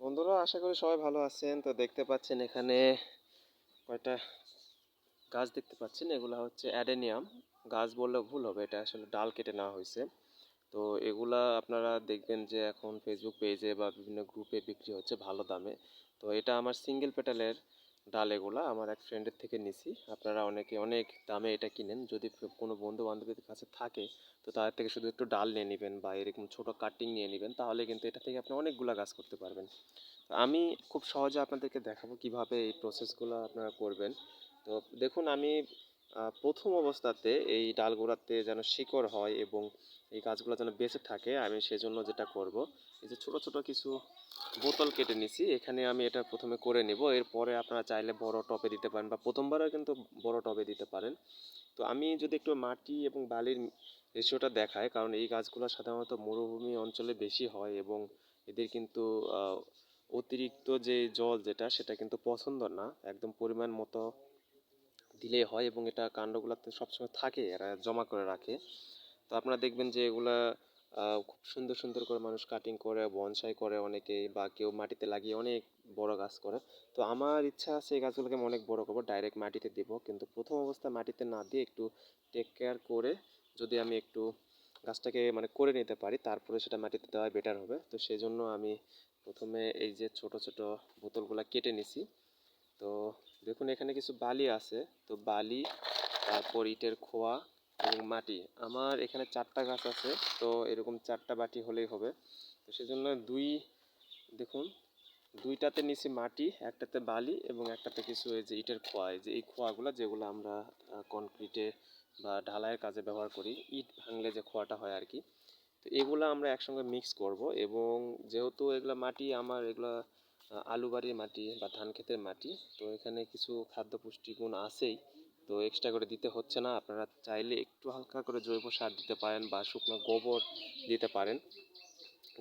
বন্ধুরা, আশা করি সবাই ভালো আছেন। তো দেখতে পাচ্ছেন এখানে কয়টা গাছ দেখতে পাচ্ছেন? এগুলা হচ্ছে অ্যাডেনিয়াম। গাছ বললে ভুল হবে, এটা আসলে ডাল কেটে নেওয়া হয়েছে। তো এগুলা আপনারা দেখবেন যে এখন ফেসবুক পেজে বা বিভিন্ন গ্রুপে বিক্রি হচ্ছে ভালো দামে। তো এটা আমার সিঙ্গেল পেটালের ডাল এগুলো আমার এক ফ্রেন্ডের থেকে নিছি। আপনারা অনেকে অনেক দামে এটা কিনেন। যদি কোনো বন্ধু বান্ধবীর কাছে থাকে, তো তাদের থেকে শুধু একটু ডাল নিয়ে নেবেন বা এরকম ছোটো কাটিং নিয়ে নেবেন, তাহলে কিন্তু এটা থেকে আপনি অনেকগুলো গাছ করতে পারবেন। আমি খুব সহজে আপনাদেরকে দেখাবো কীভাবে এই প্রসেসগুলো আপনারা করবেন। তো দেখুন, আমি প্রথম অবস্থাতে এই ডালগুড়াতে যেন শিকড় হয় এবং এই গাছগুলো যেন বেঁচে থাকে, আমি সেজন্য যেটা করব, এই যে ছোট ছোট কিছু বোতল কেটে নিছি, এখানে আমি এটা প্রথমে করে নেব, এরপরে আপনারা চাইলে বড় টবে দিতে পারেন বা প্রথমবারও কিন্তু বড় টবে দিতে পারেন। তো আমি যদি একটু মাটি এবং বালির রেশিওটা দেখাই, কারণ এই গাছগুলো সাধারণত মরুভূমি অঞ্চলে বেশি হয় এবং এদের কিন্তু অতিরিক্ত যে জল যেটা, সেটা কিন্তু পছন্দ না, একদম পরিমাণ মতো দিলেই হয় এবং এটা কাণ্ডগুলোতে সবসময় থাকে, এরা জমা করে রাখে। তো আপনারা দেখবেন যে এগুলা খুব সুন্দর সুন্দর করে মানুষ কাটিং করে বনসাই করে অনেকে বা কেউ মাটিতে লাগিয়ে অনেক বড় গাছ করে। তো আমার ইচ্ছা আছে এই গাছগুলোকে আমি অনেক বড় করব ডাইরেক্ট মাটিতে দিব। কিন্তু প্রথম অবস্থায় মাটিতে না দিয়ে একটু টেক কেয়ার করে যদি আমি একটু গাছটাকে মানে করে নিতে পারি, তারপরে সেটা মাটিতে দেওয়া বেটার হবে। তো সেই জন্য আমি প্রথমে এই যে ছোট ছোট বোতলগুলো কেটে নিছি। তো দেখুন, এখানে কিছু বালি আছে। তো বালি, তারপর ইটের খোয়া এবং মাটি। আমার এখানে চারটা গাছ আছে, তো এরকম চারটা বাটি হলেই হবে। তো সেজন্য দুই, দেখুন, দুইটাতে নিচে মাটি, একটাতে বালি এবং একটাতে কিছু এই যে ইটের খোয়া। এই যে এই খোয়াগুলো যেগুলো আমরা কনক্রিটে বা ঢালাইয়ের কাজে ব্যবহার করি, ইট ভাঙলে যে খোয়াটা হয় আর কি। তো এগুলো আমরা একসঙ্গে মিক্স করব এবং যেহেতু এগুলো মাটি আমার, এগুলো আলু বাড়ির মাটি বা ধান ক্ষেতের মাটি। তো এখানে কিছু খাদ্য পুষ্টিগুণ আছেই। তো এক্সট্রা করে দিতে হচ্ছে না। আপনারা চাইলে একটু হালকা করে জৈব সার দিতে পারেন বা শুকনো গোবর দিতে পারেন।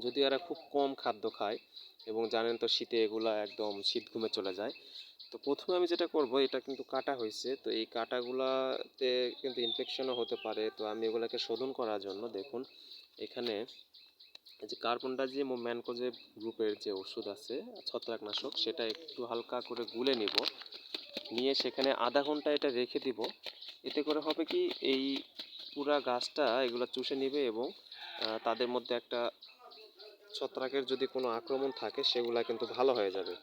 যদিও এরা খুব কম খাদ্য খায় এবং জানেন তো শীতে এগুলা একদম শীত ঘুমে চলে যায়। তো প্রথমে আমি যেটা করব, এটা কিন্তু কাটা হয়েছে। তো এই কাটাগুলাতে কিন্তু ইনফেকশনও হতে পারে। তো আমি এগুলাকে শোধন করার জন্য দেখুন, এখানে যে কার্বনটা ও ম্যানকোজে গ্রুপের যে ওষুধ আছে, ছত্রাকনাশক, সেটা একটু হালকা করে গুলে নিব। নিয়ে সেখানে আধা ঘণ্টা এটা রেখে দিব। এতে করে হবে কি, এই পুরা গাছটা এগুলো চুষে নিবে এবং তাদের মধ্যে একটা ছত্রাকের যদি কোনো আক্রমণ থাকে, সেগুলা কিন্তু ভালো হয়ে যাবে।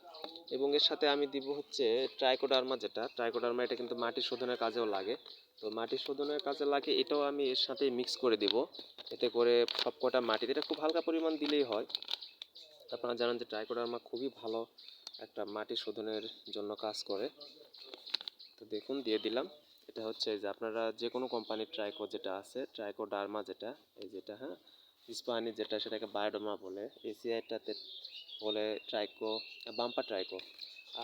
এবং এর সাথে আমি দিব হচ্ছে ট্রাইকোডার্মা যেটা। ট্রাইকোডার্মা এটা কিন্তু মাটি শোধনের কাজেও লাগে। তো মাটি শোধনের কাজে লাগে, এটাও আমি এর সাথে মিক্স করে দিব। এতে করে সবকটা মাটিতে, এটা খুব হালকা পরিমাণ দিলেই হয়। আপনারা জানেন যে ট্রাইকোডার্মা খুবই ভালো একটা মাটি শোধনের জন্য কাজ করে। তো দেখুন, দিয়ে দিলাম। এটা হচ্ছে যে আপনারা যে কোনো কোম্পানির ট্রাইকো যেটা আছে, ট্রাইকোডার্মা যেটা, এই যেটা হ্যাঁ? ইস্পাহানি যেটা, সেটাকে বায়োডোমা বলে। এসিআইটাতে বলে ট্রাইকো বাম্পার ট্রাইকো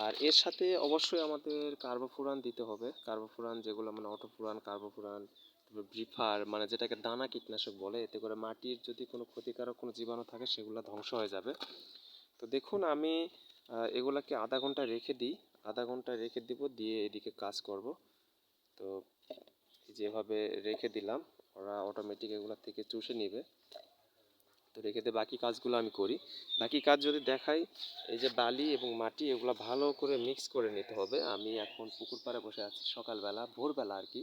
আর এর সাথে অবশ্যই আমাদের কার্বোফুরান দিতে হবে। কার্বোফুরান যেগুলো মানে অটোফুরান, কার্বোফুরান ব্রিফার মানে যেটাকে দানা কীটনাশক বলে, এতে করে মাটির যদি কোনো ক্ষতিকারক কোনো জীবাণু থাকে, সেগুলো ধ্বংস হয়ে যাবে। তো দেখুন, আমি এগুলাকে আধা ঘণ্টা রেখে দিই। আধা ঘণ্টা রেখে দিব, দিয়ে এদিকে কাজ করব। তো যেভাবে রেখে দিলাম, ওরা অটোমেটিক এগুলা থেকে চুষে নিবে। তো রেখে দিয়ে বাকি কাজগুলো আমি করি। বাকি কাজ যদি দেখাই, এই যে বালি এবং মাটি, এগুলো ভালো করে মিক্স করে নিতে হবে। আমি এখন পুকুর পাড়ে বসে আছি সকালবেলা, ভোরবেলা আর কি।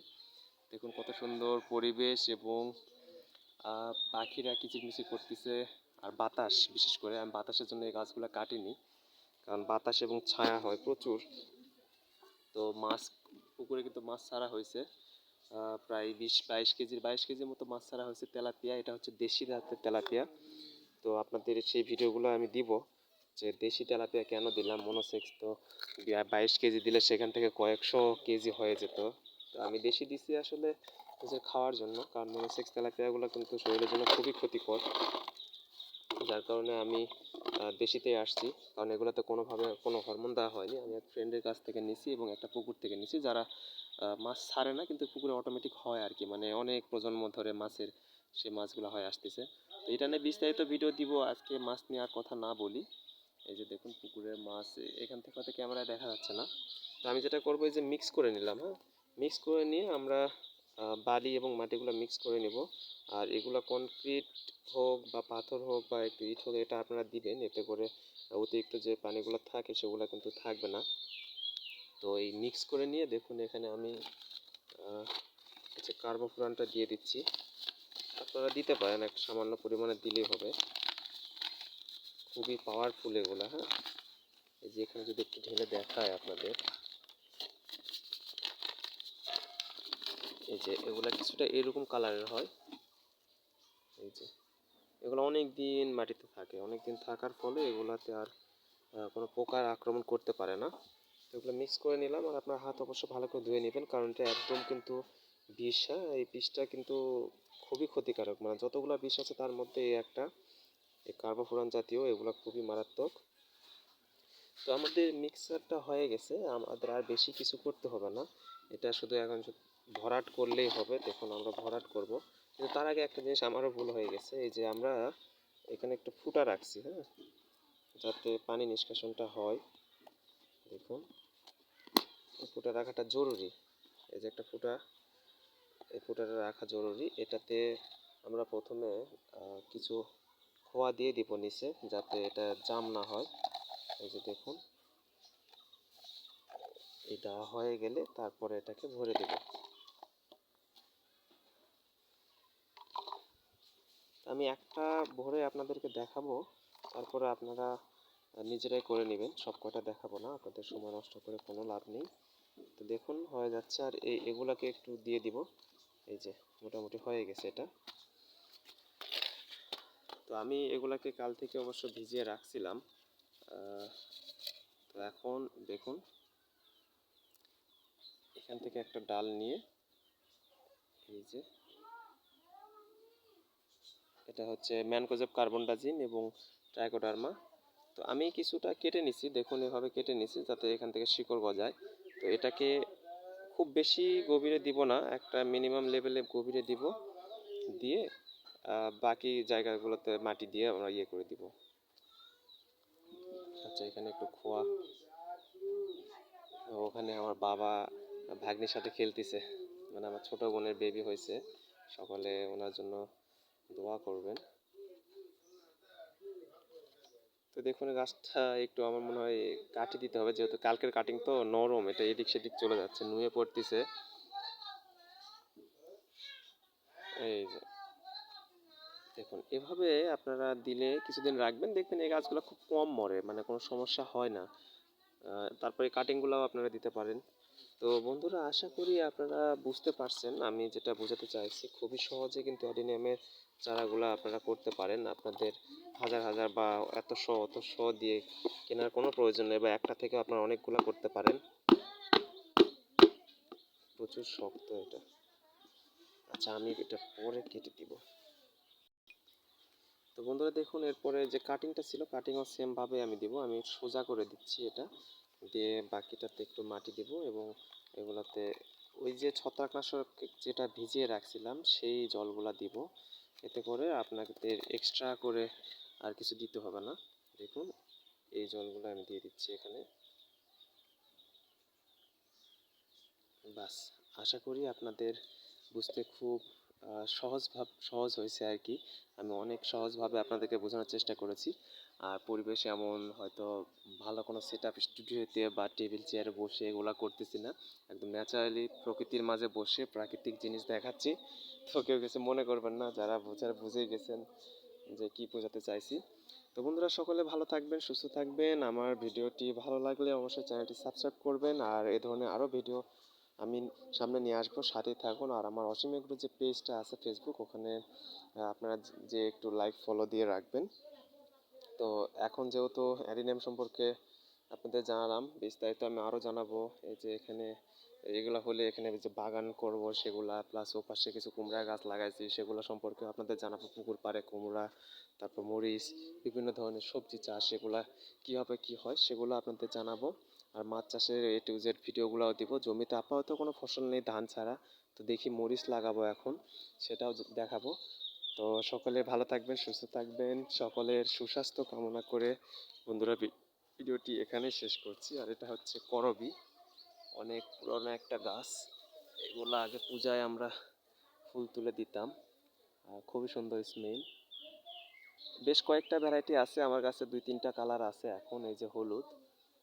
দেখুন কত সুন্দর পরিবেশ এবং পাখিরা কিচিরমিচির করতেছে আর বাতাস। বিশেষ করে আমি বাতাসের জন্য এই গাছগুলো কাটিনি, কারণ বাতাস এবং ছায়া হয় প্রচুর। তো মাছ, পুকুরে কিন্তু মাছ ছাড়া হয়েছে। প্রায় বিশ, বাইশ কেজির বাইশ কেজির মতো মাছ ছাড়া হয়েছে তেলাপিয়া। এটা হচ্ছে দেশি জাতের তেলাপিয়া। তো আপনাদের সেই ভিডিওগুলো আমি দিব যে দেশি তেলাপিয়া কেন দিলাম মনোসেক্স তো বাইশ কেজি দিলে সেখান থেকে কয়েকশো কেজি হয়ে যেত। তো আমি দেশি দিছি আসলে যে খাওয়ার জন্য, কারণ মনোসেক্স তেলাপিয়াগুলো কিন্তু শরীরের জন্য খুবই ক্ষতিকর। যার কারণে আমি আহ, দেশিতেই আসছি। কারণ এগুলোতে কোনোভাবে কোনো হরমোন দেওয়া হয়নি। আমি এক ফ্রেন্ডের কাছ থেকে নিছি এবং একটা পুকুর থেকে নিছি যারা মাছ ছাড়ে না কিন্তু পুকুরে অটোমেটিক হয় আর কি মানে অনেক প্রজন্ম ধরে মাছের সে মাছগুলো হয় আসতেছে। তো এটা নিয়ে বিস্তারিত ভিডিও দিব। আজকে মাছ নিয়ে আর কথা না বলি। এই যে দেখুন পুকুরের মাছ এখান থেকে হয়তো ক্যামেরায় দেখা যাচ্ছে না। তো আমি যেটা করব এই যে মিক্স করে নিলাম হ্যাঁ? মিক্স করে নিয়ে আমরা বালি এবং মাটিগুলো মিক্স করে নেব। আর এগুলো কনক্রিট হোক বা পাথর হোক বা একটু ইট হোক, এটা আপনারা দিবেন। এতে করে অতিরিক্ত যে পানিগুলো থাকে, সেগুলো কিন্তু থাকবে না। তো এই মিক্স করে নিয়ে দেখুন, এখানে আমি হচ্ছে কার্বোফুরানটা দিয়ে দিচ্ছি। আপনারা দিতে পারেন একটা সামান্য পরিমাণে দিলেই হবে। খুবই পাওয়ারফুল এগুলো হ্যাঁ? এই যে এখানে যদি একটু ঢেলে দেখায় আপনাদের এই যে এগুলা কিছুটা এরকম কালারের হয়। এই যে, এগুলো অনেক দিন মাটিতে থাকে। অনেক দিন থাকার ফলে এগুলাতে আর কোনো পোকার আক্রমণ করতে পারে না। তো এগুলো মিক্স করে নিলাম আর আপনার হাত অবশ্য ভালো করে ধুয়ে নেবেন কারণ এটা একদম কিন্তু বিষ হ্যাঁ? এই বিষটা কিন্তু খুবই ক্ষতিকারক। মানে যতগুলো বিষ আছে তার মধ্যে এই একটা, এই কার্বোফুরান জাতীয়, এগুলো খুবই মারাত্মক। তো আমাদের মিক্সারটা হয়ে গেছে। আমাদের আর বেশি কিছু করতে হবে না। এটা শুধু এখন ভরাট করলেই হবে। দেখুন, আমরা ভরাট করব। কিন্তু তার আগে একটা জিনিস আমারও ভুল হয়ে গেছে। এই যে আমরা এখানে একটু ফুটা রাখছি হ্যাঁ? যাতে পানি নিষ্কাশনটা হয়। দেখুন, ফুটা রাখাটা জরুরি। এই যে একটা ফুটা, এই ফুটাটা রাখা জরুরি। এটাতে আমরা প্রথমে কিছু খোয়া দিয়ে দিব নিচে, যাতে এটা জাম না হয়। এই যে দেখুন, এটা হয়ে গেলে তারপরে এটাকে ভরে দেব। আমি একটা ভরে আপনাদেরকে দেখাবো, তারপরে আপনারা নিজেরাই করে নেবেন, সব কটা দেখাবো না, আপনাদের সময় নষ্ট করে কোনো লাভ নেই। তো দেখুন, হয়ে যাচ্ছে, আর এই এগুলাকে একটু দিয়ে দিব। এই যে, মোটামুটি হয়ে গেছে এটা। তো আমি এগুলাকে কাল থেকে অবশ্য ভিজিয়ে রাখছিলাম। তো এখন দেখুন, এখান থেকে একটা ডাল নিয়ে, এই যে এটা হচ্ছে ম্যানকোজেব কার্বনডাজিন এবং ট্রাইকোডার্মা। তো আমি কিছুটা কেটে নিছি, দেখুন এভাবে কেটে নিছি যাতে এখান থেকে শিকড় গজায়। তো এটাকে খুব বেশি গভীরে দিব না, একটা মিনিমাম লেভেলে গভীরে দিব, দিয়ে বাকি জায়গাগুলোতে মাটি দিয়ে আমরা ইয়ে করে দিব। আচ্ছা এখানে একটু খোয়া। ওখানে আমার বাবা, ভাগ্নির সাথে খেলতেছে। মানে আমার ছোট বোনের বেবি হয়েছে। সকলে ওনার জন্য দোয়া করবেন। তো দেখুন, গাছটা একটু আমার মনে হয় কাটি দিতে হবে, যেহেতু কালকের কাটিং তো নরম, এটা এদিক সেদিক চলে যাচ্ছে, নুয়ে পড়তেছে। এই যে। দেখুন, এভাবে আপনারা দিলে কিছুদিন রাখবেন, দেখবেন এই গাছগুলো খুব কম মরে মানে কোনো সমস্যা হয় না। তারপরে কাটিংগুলোও আপনারা দিতে পারেন। তো বন্ধুরা, আশা করি আপনারা বুঝতে পারছেন, আমি যেটা বোঝাতে চাইছি, খুবই সহজে কিন্তু অ্যাডিনিয়ামের চারাগুলো আপনারা করতে পারেন। আপনাদের হাজার হাজার বা এত শ, অত দিয়ে কেনার কোনো প্রয়োজন নেই বা একটা থেকে আপনারা অনেকগুলো করতে পারেন। প্রচুর শক্ত এটা। আচ্ছা আমি এটা পরে কেটে দিব। তো বন্ধুরা দেখুন, এরপরে যে কাটিংটা ছিল কাটিংও সেম ভাবে আমি দিব। আমি সোজা করে দিচ্ছি এটা। দিয়ে বাকিটাতে একটু মাটি দিব এবং এগুলাতে ওই যে ছত্রাকনাশক যেটা ভিজিয়ে রাখছিলাম, সেই জলগুলা দিব। এতে করে আপনাকে এক্সট্রা করে আর কিছু দিতে হবে না। দেখুন, এই জলগুলো আমি দিয়ে দিচ্ছি এখানে। বাস, আশা করি আপনাদের বুঝতে খুব আহ, সহজ ভাব সহজ হয়েছে আর কি। আমি অনেক সহজভাবে আপনাদেরকে বোঝানোর চেষ্টা করেছি। আর পরিবেশ এমন হয়তো ভালো কোনো সেট আপ স্টুডিওতে বা টেবিল চেয়ারে বসে এগুলা করতেছি না। একদম ন্যাচারালি প্রকৃতির মাঝে বসে প্রাকৃতিক জিনিস দেখাচ্ছি। তো কেউ কিছু মনে করবেন না যারা বোঝার বুঝেই গেছেন যে কি বোঝাতে চাইছি। তো বন্ধুরা সকলে ভালো থাকবেন সুস্থ থাকবেন। আমার ভিডিওটি ভালো লাগলে অবশ্যই চ্যানেলটি সাবস্ক্রাইব করবেন। আর এ ধরনের আরও ভিডিও আমি সামনে নিয়ে আসব সাথে থাকুন। আর আমার অসীম এগ্রো যে পেজটা আছে ফেসবুক ওখানে আপনারা যে একটু লাইক ফলো দিয়ে রাখবেন। তো এখন যেহেতু অ্যাডিনিয়াম সম্পর্কে আপনাদের জানালাম, বিস্তারিত আমি আরও জানাব। এই যে এখানে, এগুলা হলে এখানে যে বাগান করব সেগুলা প্লাস ও পাশে কিছু কুমড়া গাছ লাগাইছি, সেগুলো সম্পর্কে আপনাদের জানাব। পুকুর পাড়ে কুমড়া, তারপর মরিচ, বিভিন্ন ধরনের সবজি চাষ, সেগুলা কীভাবে কী হয় সেগুলো আপনাদের জানাব। আর মাছ চাষের এ টু জেড ভিডিওগুলোও দিব। জমিতে আপাতত কোনো ফসল নেই, ধান ছাড়া। তো দেখি মরিচ লাগাবো এখন, সেটাও দেখাবো। তো সকলে ভালো থাকবেন, সুস্থ থাকবেন। সকলের সুস্বাস্থ্য কামনা করে বন্ধুরা ভিডিওটি এখানে শেষ করছি। আর এটা হচ্ছে করবি। অনেক পুরনো একটা গাছ। এগুলো আগে পূজায় আমরা ফুল তুলে দিতাম। আর খুবই সুন্দর স্মেল বেশ কয়েকটা ভ্যারাইটি আছে। আমার কাছে দুই তিনটা কালার আছে এখন। এই যে হলুদ,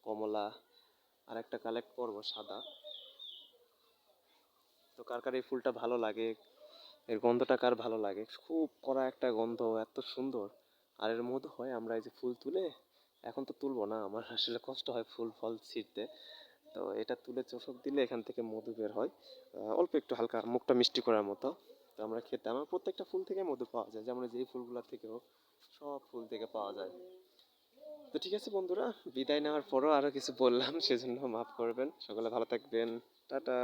কমলা আর একটা কালেক্ট করব, সাদা। তো কার কার এই ফুলটা ভালো লাগে? এর গন্ধটা কার ভালো লাগে? খুব কড়া একটা গন্ধ, এত সুন্দর। আর এর মধ্যে হয় আমরা এই যে ফুল তুলে, এখন তো তুলবো না, আমার আসলে কষ্ট হয় ফুল, ফল ছিঁড়তে। তো এটা তুলে চোষক দিলে এখান থেকে মধু বের হয়। অল্প একটু হালকা মুখটা মিষ্টি করার মতো। তো আমরা খেতে, আমার প্রত্যেকটা ফুল থেকে মধু পাওয়া যায়, যেমন যেই ফুলগুলোর থেকেও সব ফুল থেকে পাওয়া যায়। তো ঠিক আছে বন্ধুরা, বিদায় নেওয়ার পরও আরও কিছু বললাম, সেজন্য মাফ করবেন। সকলে ভালো থাকবেন। টাটা।